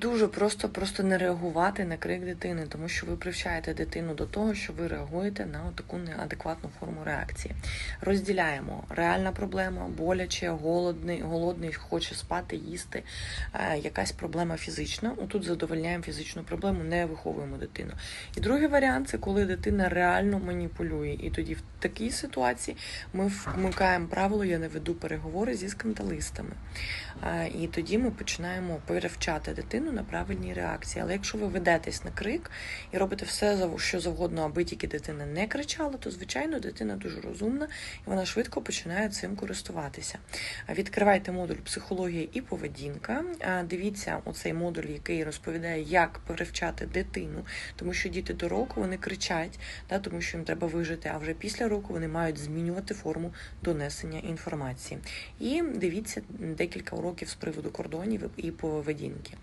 Дуже просто просто не реагувати на крик дитини, тому що ви привчаєте дитину до того, що ви реагуєте на таку неадекватну форму реакції. Розділяємо реальна проблема, боляче, голодний, голодний, хоче спати, їсти. е, Якась проблема фізична. Тут задовольняємо фізичну проблему, не виховуємо дитину. І другий варіант це коли дитина реально маніпулює. І тоді в такій ситуації ми вмикаємо правило, я не веду переговори зі скандалистами. Е, І тоді ми починаємо перевчати дитину на правильній реакції. Але якщо ви ведетесь на крик і робите все, що завгодно, аби тільки дитина не кричала, то звичайно дитина дуже розумна і вона швидко починає цим користуватися. Відкривайте модуль психологія і поведінка. Дивіться оцей модуль, який розповідає, як перевчати дитину, тому що діти до року вони кричать, да, тому що їм треба вижити. А вже після року вони мають змінювати форму донесення інформації. І дивіться декілька уроків з приводу кордонів і поведінки.